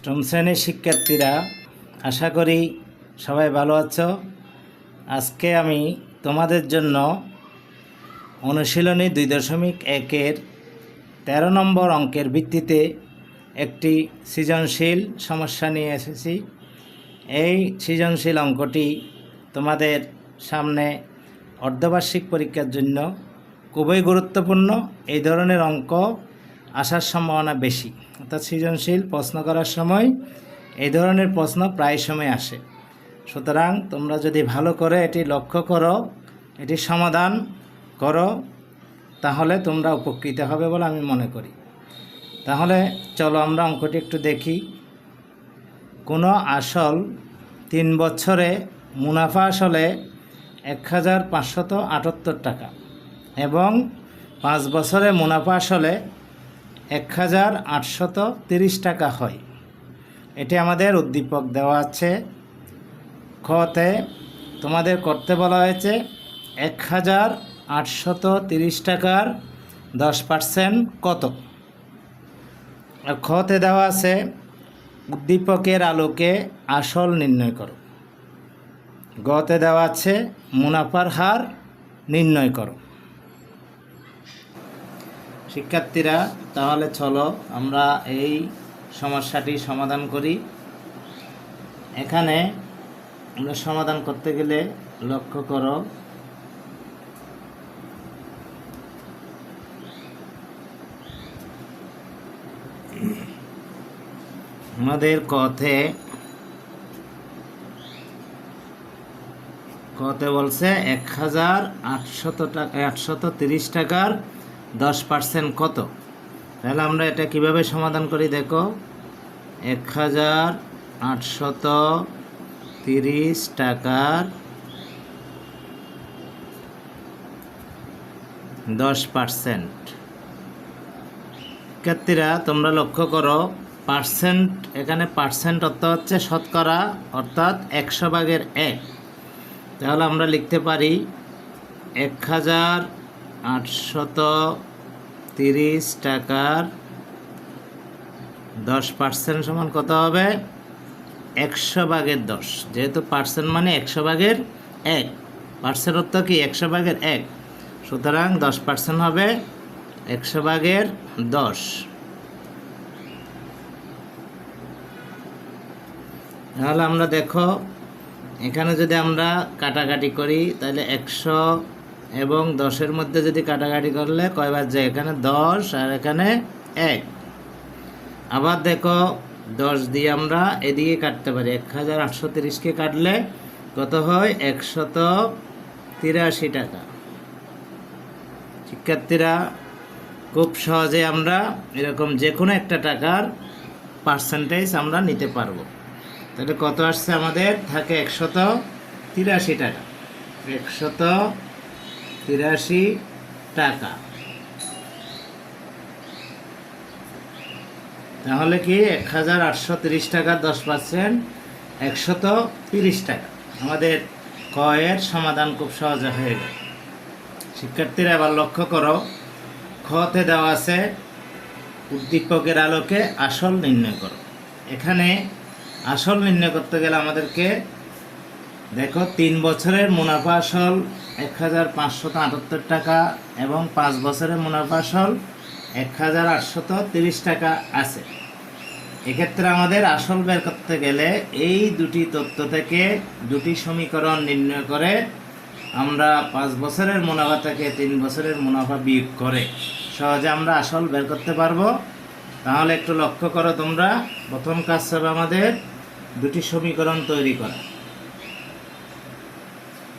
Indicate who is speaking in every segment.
Speaker 1: অষ্টম শ্রেণির শিক্ষার্থীরা, আশা করি সবাই ভালো আছো। আজকে আমি তোমাদের জন্য অনুশীলনী দুই দশমিক একের তেরো নম্বর অঙ্কের ভিত্তিতে একটি সৃজনশীল সমস্যা নিয়ে এসেছি। এই সৃজনশীল অঙ্কটি তোমাদের সামনে অর্ধবার্ষিক পরীক্ষার জন্য খুবই গুরুত্বপূর্ণ। এই ধরনের অঙ্ক আসার সম্ভাবনা বেশি। অর্থাৎ সৃজনশীল প্রশ্ন করার সময় এই ধরনের প্রশ্ন প্রায় সময় আসে। সুতরাং তোমরা যদি ভালো করে এটি লক্ষ্য করো, এটি সমাধান করো, তাহলে তোমরা উপকৃত হবে বলে আমি মনে করি। তাহলে চলো আমরা অঙ্কটি একটু দেখি। কোনো আসল তিন বছরে মুনাফা আসলে এক হাজার আটাত্তর টাকা এবং পাঁচ বছরে মুনাফা আসলে এক হাজার আটশত তিরিশ টাকা হয়। এটি আমাদের উদ্দীপক দেওয়া আছে। খতে তোমাদের করতে বলা হয়েছে, এক হাজার আটশত তিরিশ টাকার দশ পার্সেন্ট কত? আর খতে দেওয়া আছে, উদ্দীপকের আলোকে আসল নির্ণয় করো। গতে দেওয়া আছে, মুনাফার হার নির্ণয় করো। শিক্ষার্থীরা, তাহলে চলো আমরা এই সমস্যাটি সমাধান করি। এখানে আমরা সমাধান করতে গেলে লক্ষ্য করো। আমাদের কথে কতে বলছে, এক হাজার আটশত টাকা, আটশত তিরিশ টাকার দশ পার্সেন্ট কত? তাহলে আমরা এটা কীভাবে সমাধান করি দেখো? এক হাজার আটশত তিরিশ টাকার দশ পার্সেন্ট শিক্ষার্থীরা, তোমরা লক্ষ্য করো পার্সেন্ট এখানে পার্সেন্ট অর্থ হচ্ছে শতকরা, অর্থাৎ একশো ভাগের এক। তাহলে আমরা লিখতে পারি, এক হাজার আটশত তিরিশ টাকার দশ পার্সেন্ট সমান কত হবে? একশো ভাগের দশ। যেহেতু পার্সেন্ট মানে একশো ভাগের এক। পার্সেন্ট অর্থ কি? একশো ভাগের এক। সুতরাং দশ পার্সেন্ট হবে একশো ভাগের দশ। তাহলে আমরা দেখো, এখানে যদি আমরা কাটাকাটি করি, তাহলে একশো এবং দশের মধ্যে যদি কাটাকাটি করলে কয়বার যায় এখানে দশ আর এখানে এক। আবার দেখো, দশ দিয়ে আমরা এদিকে কাটতে পারি। এক হাজার আটশো তিরিশকে কাটলে কত হয়? একশত তিরাশি টাকা। শিক্ষার্থীরা, খুব সহজে আমরা এরকম যে কোনো একটা টাকার পার্সেন্টেজ আমরা নিতে পারব। তাহলে কত আসছে আমাদের? থাকে একশত তিরাশি টাকা। একশত তিরাশি টাকা। তাহলে কি এক হাজার আটশো তিরিশ টাকার দশ পার্সেন্ট একশত তিরিশ টাকা। আমাদের কয়ের সমাধান খুব সহজে হয়ে গেল। শিক্ষার্থীরা এবার লক্ষ্য করো, খতে দেওয়া আছে, উদ্দীপকের আলোকে আসল নির্ণয় করো। এখানে আসল নির্ণয় করতে গেলে আমাদেরকে দেখো, তিন বছরের মুনাফা আসল এক হাজার পাঁচশত আটাত্তর টাকা এবং পাঁচ বছরের মুনাফা আসল এক হাজার আটশত তিরিশ টাকা আছে। এক্ষেত্রে আমাদের আসল বের করতে গেলে এই দুটি তথ্য থেকে দুটি সমীকরণ নির্ণয় করে আমরা পাঁচ বছরের মুনাফা থেকে তিন বছরের মুনাফা বিয়োগ করে সহজে আমরা আসল বের করতে পারব। তাহলে একটু লক্ষ্য করো তোমরা, প্রথম কাজ হবে আমাদের দুটি সমীকরণ তৈরি করা।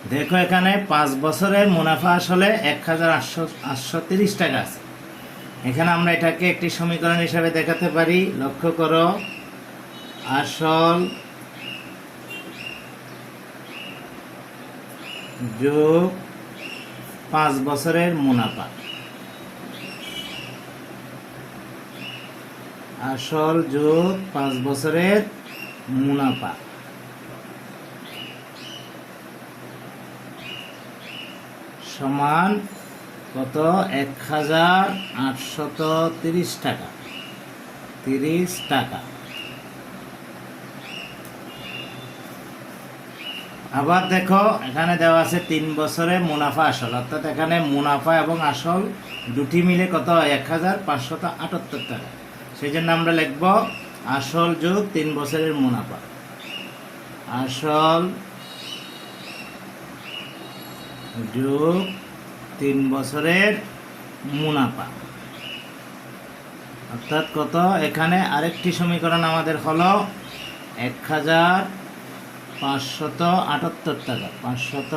Speaker 1: দেখো এখানে পাঁচ বছরের মুনাফা আসলে এক হাজার আটশো আটশো টাকা আছে। এখানে আমরা এটাকে একটি সমীকরণ হিসাবে দেখাতে পারি। লক্ষ্য করো, আসল যোগ পাঁচ বছরের মুনাফা। আসল যোগ পাঁচ বছরের মুনাফা। সমান কত? এক হাজার আটশত তিরিশ টাকা। তিরিশ টাকা। আবার দেখো, এখানে দেওয়া আছে তিন বছরে মুনাফা আসল। অর্থাৎ এখানে মুনাফা এবং আসল দুটি মিলে কত এক হাজার পাঁচশত আটাত্তর টাকা। সেই জন্য আমরা লিখব, আসল যুগ তিন বছরের মুনাফা। আসল যোগ তিন বছরের মুনাফা। অর্থাৎ কত? এখানে আরেকটি সমীকরণ আমাদের হলো এক হাজার পাঁচশত আটাত্তর টাকা, পাঁচশত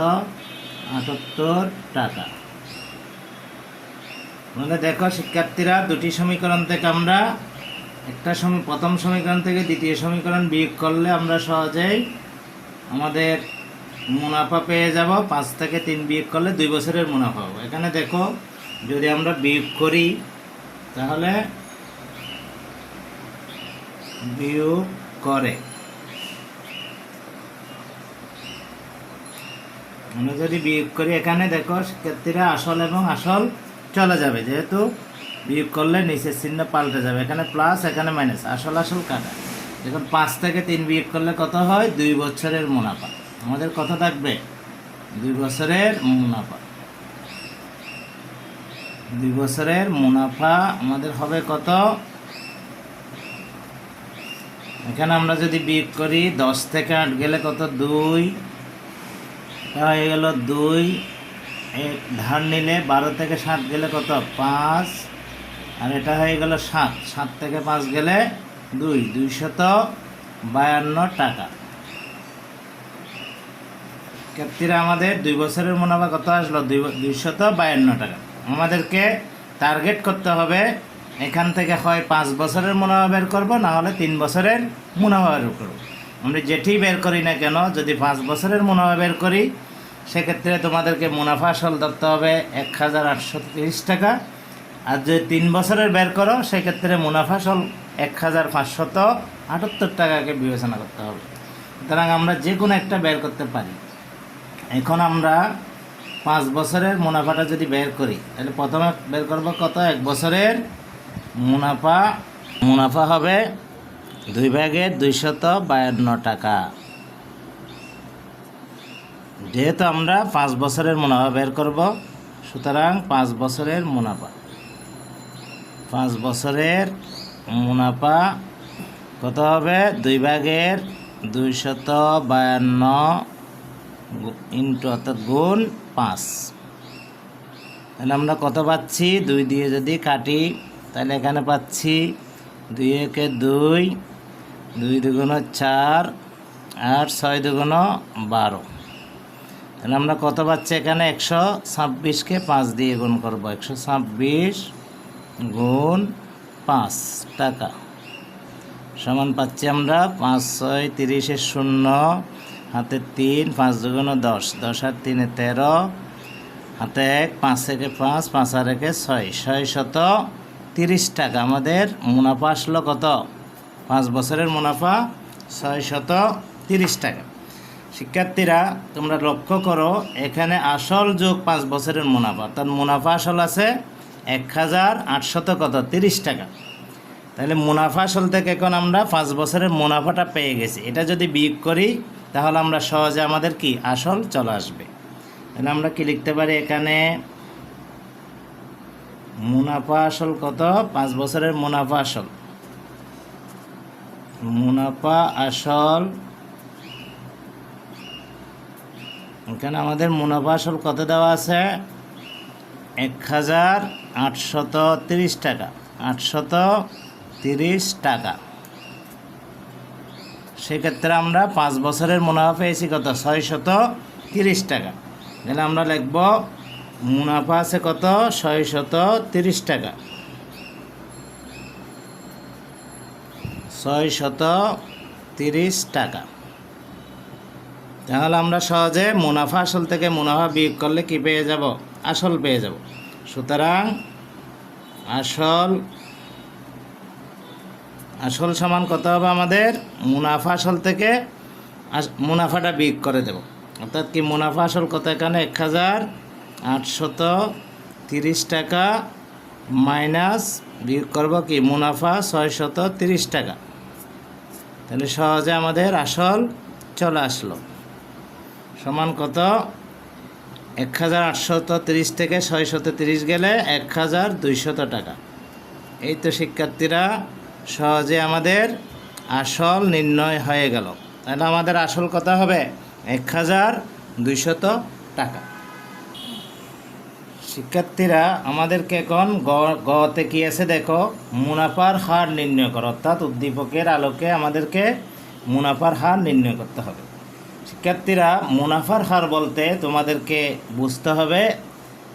Speaker 1: আটাত্তর টাকা। আমাদের দেখো শিক্ষার্থীরা, দুটি সমীকরণ থেকে আমরা একটা প্রথম সমীকরণ থেকে দ্বিতীয় সমীকরণ বিয়োগ করলে আমরা সহজেই আমাদের মুনাফা পেয়ে যাব, পাঁচ থেকে তিন বিয়োগ করলে দুই বছরের মুনাফা হবে। এখানে দেখো, যদি আমরা বিয়োগ করি, তাহলে বিয়োগ করে। আমরা যদি বিয়োগ করি, এখানে দেখো, শিক্ষার্থীরা আসল এবং আসল চলে যাবে। যেহেতু বিয়োগ করলে নিচের চিহ্ন পাল্টে যাবে, এখানে প্লাস এখানে মাইনাস আসল আসল কাটা। দেখুন পাঁচ থেকে তিন বিয়োগ করলে কত হয়? দুই বছরের মুনাফা। আমাদের কথা থাকবে। দুই বছরের মুনাফা। দুই বছরের মুনাফা আমাদের হবে কত? এখানে আমরা যদি বিয়োগ করি, দশ থেকে আট গেলে কত? দুই। হয়ে গেল দুই। ধার নিলে বারো থেকে সাত গেলে কত? পাঁচ। আর এটা হয়ে গেল সাত। সাত থেকে পাঁচ গেলে দুই। দুইশত বায়ান্ন টাকা। ক্ষেত্রে আমাদের দুই বছরের মুনাফা কত আসলো? দুই দুইশত বায়ান্ন টাকা। আমাদেরকে টার্গেট করতে হবে, এখান থেকে হয় পাঁচ বছরের মুনাফা বের করব, না হলে তিন বছরের মুনাফা বের করব। আমরা যেটি বের করি না কেন, যদি পাঁচ বছরের মুনাফা বের করি, সেক্ষেত্রে তোমাদেরকে মুনাফা আসল ধরতে হবে এক হাজার আটশো তিরিশ টাকা। আর যদি তিন বছরের বের করো, সেক্ষেত্রে মুনাফা আসল এক হাজার পাঁচশত আটাত্তর টাকাকে বিবেচনা করতে হবে। সুতরাং আমরা যে কোনো একটা বের করতে পারি। এখন আমরা পাঁচ বছরের মুনাফাটা যদি বের করি, তাহলে প্রথমে বের করব কত? এক বছরের মুনাফা মুনাফা হবে দুই ভাগের দুইশত বায়ান্ন টাকা। যেহেতু আমরা পাঁচ বছরের মুনাফা বের করব, সুতরাং পাঁচ বছরের মুনাফা। পাঁচ বছরের মুনাফা কত হবে? দুই ভাগের দুইশত বায়ান্ন ইন্টু অর্থাৎ গুণ পাঁচ। তাহলে আমরা কত পাচ্ছি? দুই দিয়ে যদি কাটি, তাহলে এখানে পাচ্ছি দুই একে দুই দুই দুগুণ চার, আর ছয় দুগুণ বারো। তাহলে আমরা কত পাচ্ছি এখানে? একশো ছাব্বিশকে পাঁচ দিয়ে গুণ করব। একশো ছাব্বিশ গুণ পাঁচ টাকা। সমান পাচ্ছি আমরা পাঁচ, ছয় তিরিশের শূন্য হাতে তিন, পাঁচ দুগুণ দশ। দশ আর তিনে তেরো। হাতে এক, পাঁচ থেকে পাঁচ পাঁচ আর একে ছয়। ছয় শত তিরিশ টাকা। আমাদের মুনাফা আসলো কত? পাঁচ বছরের মুনাফা ছয় শত তিরিশ টাকা। শিক্ষার্থীরা, তোমরা লক্ষ্য করো, এখানে আসল যোগ পাঁচ বছরের মুনাফা। অর্থাৎ মুনাফা আসল আছে এক হাজার আটশত কত? তিরিশ টাকা। তাহলে মুনাফা আসল থেকে এখন আমরা পাঁচ বছরের মুনাফাটা পেয়ে গেছি। এটা যদি বিয়োগ করি তাহলে আমরা সহজে আমাদের কি? আসল চলে আসবে। তাহলে আমরা কি লিখতে পারি এখানে? মুনাফা আসল কত? পাঁচ বছরের মুনাফা আসল। মুনাফা আসল। এখানে আমাদের মুনাফা আসল কত দেওয়া আছে? এক হাজার আটশত তিরিশ টাকা। আটশত তিরিশ টাকা। সেক্ষেত্রে আমরা পাঁচ বছরের মুনাফা পেয়েছি কত? ছয় শত তিরিশ টাকা। তাহলে আমরা লিখব, মুনাফা আছে কত? ছয় শত তিরিশ টাকা। ছয় শত তিরিশ টাকা। তাহলে আমরা সহজে মুনাফা আসল থেকে মুনাফা বিয়োগ করলে কি পেয়ে যাব? আসল পেয়ে যাব। সুতরাং আসল আসল সমান কত হবে আমাদের? মুনাফা আসল থেকে মুনাফাটা বিয়োগ করে দেব। অর্থাৎ কি মুনাফা আসল কত এখানে? এক হাজার আটশত তিরিশ টাকা মাইনাস বিয়োগ করব কি? মুনাফা ছয়শত তিরিশ টাকা। তাহলে সহজে আমাদের আসল চলে আসলো। সমান কত? এক হাজার আটশত তিরিশ থেকে ছয়শত তিরিশ গেলে এক হাজার দুইশত টাকা। এই তো শিক্ষার্থীরা সহজে আমাদের আসল নির্ণয় হয়ে গেল। তাহলে আমাদের আসল কথা হবে? এক হাজার দুইশত টাকা। শিক্ষার্থীরা, আমাদেরকে এখন গ, গতে কি আছে দেখো? মুনাফার হার নির্ণয় করো। অর্থাৎ উদ্দীপকের আলোকে আমাদেরকে মুনাফার হার নির্ণয় করতে হবে। শিক্ষার্থীরা, মুনাফার হার বলতে তোমাদেরকে বুঝতে হবে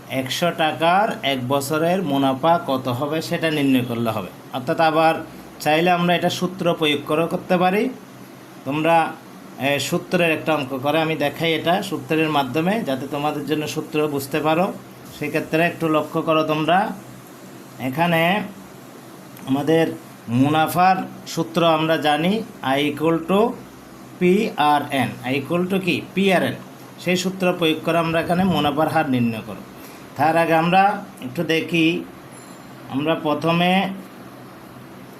Speaker 1: একশো টাকার এক বছরের মুনাফা কত হবে সেটা নির্ণয় করলে হবে। অর্থাৎ আবার চাইলে আমরা এটা সূত্র প্রয়োগ করেও করতে পারি। তোমরা সূত্রের একটা অঙ্ক করে, আমি দেখাই এটা সূত্রের মাধ্যমে, যাতে তোমাদের জন্য সূত্র বুঝতে পারো। সেক্ষেত্রে একটু লক্ষ্য করো তোমরা। এখানে আমাদের মুনাফার সূত্র আমরা জানি I equal to P R N I equal to কি? পি আর এন সেই সূত্র প্রয়োগ করে আমরা এখানে মুনাফার হার নির্ণয় করব। তার আগে আমরা একটু দেখি, আমরা প্রথমে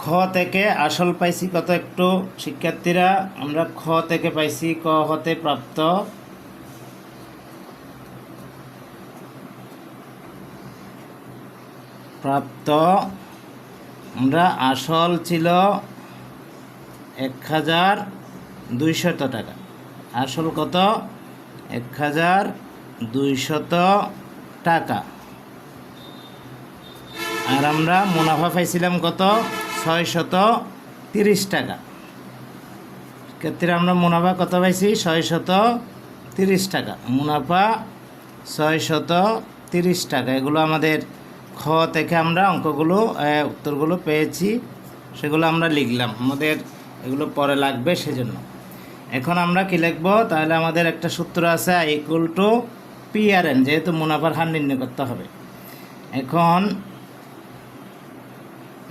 Speaker 1: খ থেকে আসল পাইছি কত একটু? শিক্ষার্থীরা, আমরা খ থেকে পাইছি, ক হতে প্রাপ্ত। প্রাপ্ত। আমরা আসল ছিল এক হাজার দুইশত টাকা। আসল কত? এক হাজার দুইশত টাকা। আর আমরা মুনাফা পাইছিলাম কত? ছয় শত তিরিশ টাকা। ক্ষেত্রে আমরা মুনাফা কত পাইছি? ছয় শত তিরিশ টাকা। মুনাফা ছয় শত তিরিশ টাকা। এগুলো আমাদের খ থেকে আমরা অঙ্কগুলো উত্তরগুলো পেয়েছি। সেগুলো আমরা লিখলাম। আমাদের এগুলো পরে লাগবে সেজন্য। এখন আমরা কি লিখব? তাহলে আমাদের একটা সূত্র আছে, আই ইকুয়াল টু পিআরএন যেহেতু মুনাফার হার নির্ণয় করতে হবে। এখন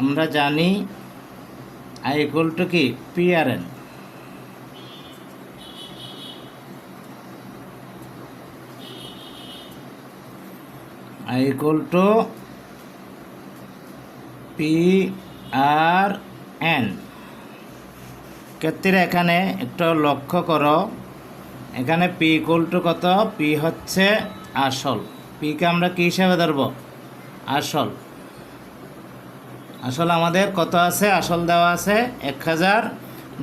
Speaker 1: আমরা জানি আই ইকুয়াল টু কি? PRN I equal to P R N ক্ষেত্রে এখানে একটু লক্ষ্য করো। এখানে পি ইকুয়াল টু কত? পি হচ্ছে আসল। পিকে আমরা কী হিসাবে ধরব? আসল। আসল আমাদের কত আছে? আসল দেওয়া আছে এক হাজার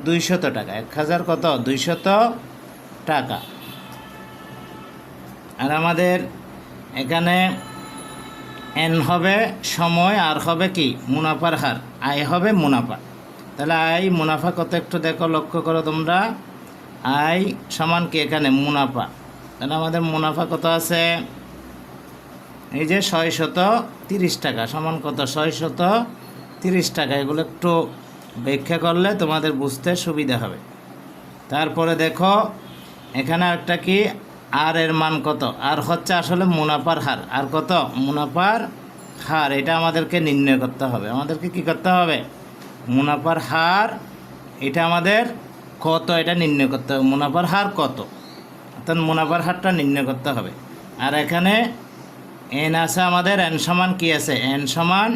Speaker 1: দুইশত টাকা। এক হাজার কত? দুইশত টাকা। আর আমাদের এখানে এন হবে সময়, আর হবে কি? মুনাফার হার। আয় হবে মুনাফা। তাহলে আয় মুনাফা কত একটু দেখো, লক্ষ্য করো তোমরা। আয় সমান কি এখানে? মুনাফা। তাহলে আমাদের মুনাফা কত আছে? এই যে ছয় শত তিরিশ টাকা। সমান কত? ছয় শত তিরিশ টাকা, এগুলো একটু ব্যাখ্যা করলে তোমাদের বুঝতে সুবিধা হবে। তারপরে দেখো, এখানে একটা কি? আর এর মান কত? আর হচ্ছে আসলে মুনাফার হার। আর কত? মুনাফার হার। এটা আমাদেরকে নির্ণয় করতে হবে। আমাদেরকে কি করতে হবে? মুনাফার হার, এটা আমাদের কত? এটা নির্ণয় করতে হবে। মুনাফার হার কত? অর্থাৎ মুনাফার হারটা নির্ণয় করতে হবে। আর এখানে এন আছে আমাদের, এন সমান কি আছে? এন সমান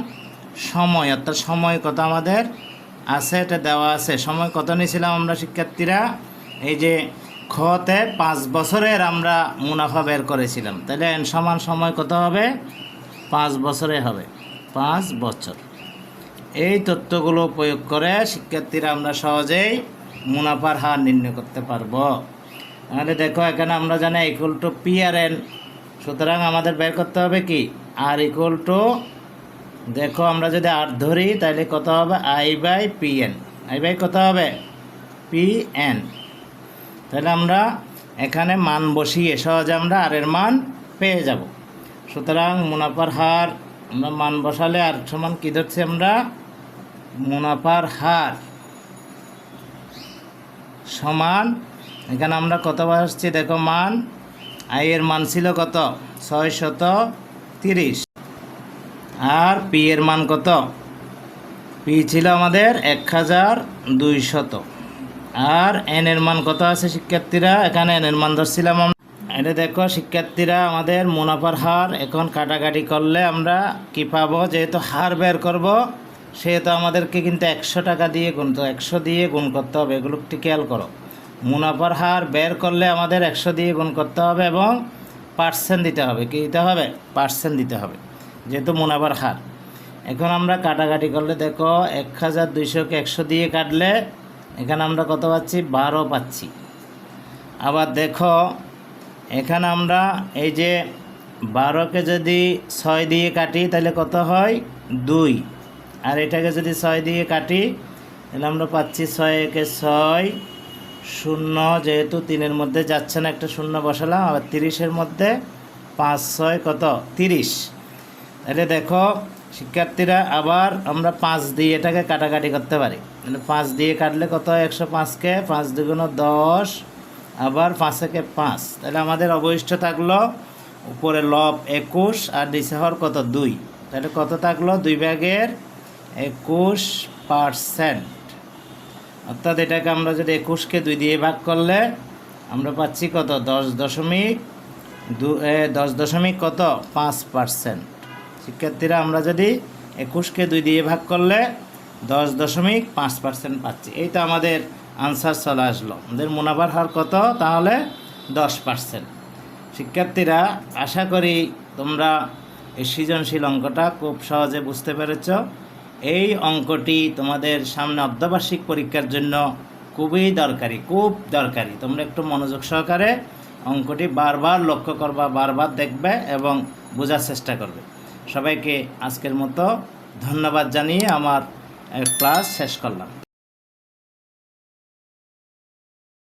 Speaker 1: সময়, অর্থাৎ সময় কত আমাদের? আছে, এটা দেওয়া আছে। সময় কত নিয়েছিলাম আমরা শিক্ষার্থীরা? এই যে খতে পাঁচ বছরের আমরা মুনাফা বের করেছিলাম। তাহলে এন সমান সময় কত হবে? পাঁচ বছরে হবে। পাঁচ বছর। এই তথ্যগুলো প্রয়োগ করে শিক্ষার্থীরা আমরা সহজেই মুনাফার হার নির্ণয় করতে পারব। তাহলে দেখো, এখানে আমরা জানি equal to P R N সুতরাং আমাদের বের করতে হবে কি? আর ইকুয়াল টু দেখো, আমরা যদি আর ধরি তাহলে কত হবে? I by P N I by কত হবে? পি এন তাহলে আমরা এখানে মান বসিয়ে সহজে আমরা আর এর মান পেয়ে যাব। সুতরাং মুনাফার হার, আমরা মান বসালে আর সমান কী ধরছি আমরা? মুনাফার হার সমান, এখানে আমরা কত বসাচ্ছি? দেখো, মান আয়ের মান ছিল কত? ছয় শত তিরিশ। আর পি এর মান কত? পি ছিল আমাদের এক হাজার দুইশত। আর এন এর মান কত আছে শিক্ষার্থীরা? এখানে এন এর মান ধরছিলাম আমরা। এটা দেখো, শিক্ষার্থীরা আমাদের মুনাফার হার এখন কাটাকাটি করলে আমরা কি পাবো? যেহেতু হার বের করব, সেহেতু আমাদেরকে কিন্তু একশো টাকা দিয়ে গুণ, তো একশো দিয়ে গুণ করতে হবে। এগুলো একটু খেয়াল করো। মুনাফার হার বের করলে আমাদের একশো দিয়ে গুণ করতে হবে এবং পার্সেন্ট দিতে হবে। কি দিতে হবে? পার্সেন্ট দিতে হবে। যেহেতু মুনাফার হার এখন আমরা কাটাকাটি করলে দেখো এক হাজার দুইশোকে একশো দিয়ে কাটলে এখানে আমরা কত পাচ্ছি? বারো পাচ্ছি। আবার দেখো এখানে আমরা এই যে বারোকে যদি ছয় দিয়ে কাটি তাহলে কত হয়? দুই। আর এটাকে যদি ছয় দিয়ে কাটি তাহলে আমরা পাচ্ছি ছয় একে ছয় শূন্য। যেহেতু তিনের মধ্যে যাচ্ছে না, একটা শূন্য বসালাম, আবার তিরিশের মধ্যে পাঁচ ছয় কত? তিরিশ। তাহলে দেখো, শিক্ষার্থীরা, আবার আমরা পাঁচ দিয়ে এটাকে কাটাকাটি করতে পারি। মানে পাঁচ দিয়ে কাটলে কত একশো পাঁচকে পাঁচ দুগুণ দশ, আবার পাঁচেকে পাঁচ। তাহলে আমাদের অবশিষ্ট থাকল উপরে লব একুশ আর নিচে হওয়ার কত? দুই। তাহলে কত থাকল? দুই ভাগের একুশ পারসেন্ট। অর্থাৎ এটাকে আমরা যদি একুশকে দুই দিয়ে ভাগ করলে আমরা পাচ্ছি কত? দশ দশমিক দু দশ দশমিক কত? পাঁচ পার্সেন্ট। শিক্ষার্থীরা আমরা যদি একুশকে দুই দিয়ে ভাগ করলে দশ দশমিক পাঁচ পার্সেন্ট পাচ্ছি। এই তো আমাদের আনসার চলে আসলো। আমাদের মুনাফার হার কত? তাহলে দশ পার্সেন্ট। শিক্ষার্থীরা, আশা করি তোমরা এই সৃজনশীল অঙ্কটা খুব সহজে বুঝতে পেরেছ। এই অঙ্কটি তোমাদের সামনে অর্ধবার্ষিক পরীক্ষার জন্য খুবই দরকারি, খুব দরকারি। তোমরা একটু মনোযোগ সহকারে অঙ্কটি বারবার লক্ষ্য করবা, বারবার দেখবে এবং বোঝার চেষ্টা করবে। সবাইকে আজকের মতো ধন্যবাদ জানিয়ে আমার ক্লাস শেষ করলাম।